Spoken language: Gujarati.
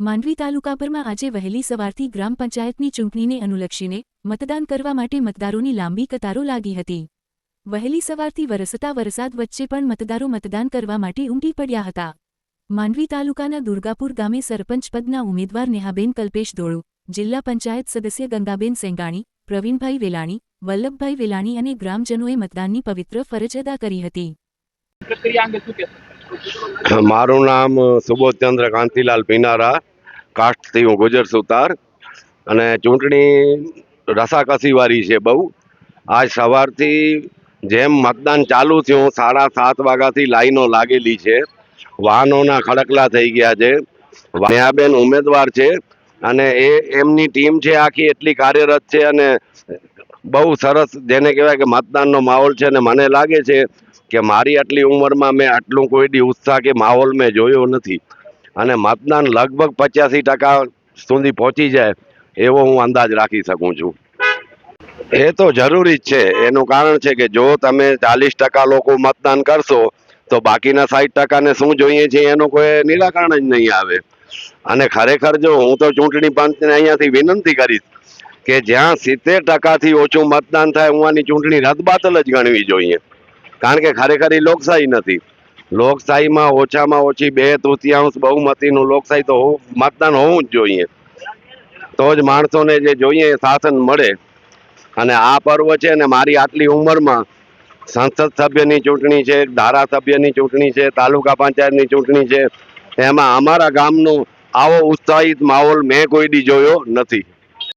માંડવી તાલુકાભરમાં આજે વહેલી સવારથી ગ્રામ પંચાયતની ચૂંટણીને અનુલક્ષીને મતદાન કરવા માટે મતદારોની લાંબી કતારો લાગી હતી. વહેલી સવારથી વરસતા વરસાદ વચ્ચે પણ મતદારો મતદાન કરવા માટે ઉમટી પડ્યા હતા. માંડવી તાલુકાના દુર્ગાપુર ગામે સરપંચ પદના ઉમેદવાર નેહાબેન કલ્પેશ ધોળુ, જિલ્લા પંચાયત સદસ્ય ગંગાબેન સેંગાણી, પ્રવીણભાઈ વેલાણી, વલ્લભભાઈ વેલાણી અને ગ્રામજનોએ મતદાનની પવિત્ર ફરજ અદા કરી હતી. પ્રક્રિયા અંગે શું મારું નામ સુબોધચંદ્ર કાંતિલાલ પીનારા કાસ્ટથી હું ગુજર સુતાર અને ચૂંટણી રસાકસીવાળી છે બહુ. આજ સવારથી જેમ મતદાન ચાલુ થયું સાડા સાત વાગ્યાથી લાઈનો લાગેલી છે. વાહનોના ખડકલા થઈ ગયા છે. નેહાબેન ઉમેદવાર છે. અને એ, એમની ટીમ છે આખી, એટલી કાર્યરત છે અને બહુ સરસ જેને કહેવાય કે મતદાનનો માહોલ છે અને મને લાગે છે કે મારી આટલી ઉંમરમાં મેં આટલું કોઈ દી ઉત્સાહ કે માહોલ મેં જોયો નથી. અને મતદાન લગભગ પચાસી ટકા સુધી પહોંચી જાય એવો હું અંદાજ રાખી શકું છું. એ તો જરૂરી જ છે. એનું કારણ છે કે જો તમે ચાલીસ ટકા લોકો મતદાન કરશો તો બાકીના સાઠ ટકાને શું જોઈએ છે એનું કોઈ નિરાકરણ જ નહીં આવે. અને ખરેખર જો હું તો ચૂંટણી પંચને અહીંયાથી વિનંતી કરીશ કે જ્યાં સિત્તેર ટકાથી ઓછું મતદાન થાય હું આની ચૂંટણી રદબાતલ જ ગણવી જોઈએ. કારણ કે ખરેખર લોકશાહી નથી. લોકશાહીમાં ઓછામાં ઓછી બે તૃતીયાંશ બહુમતીનું લોકશાહી તો મતદાન હોવું જ જોઈએ. તો જ માણસોને જે જોઈએ એ શાસન મળે. અને આ પર્વ છે ને મારી આટલી ઉંમરમાં સંસદ સભ્યની ચૂંટણી છે, ધારાસભ્યની ચૂંટણી છે, તાલુકા પંચાયતની ચૂંટણી છે, એમાં અમારા ગામનો આવો ઉત્સાહિત માહોલ મેં કોઈ દી જોયો નથી.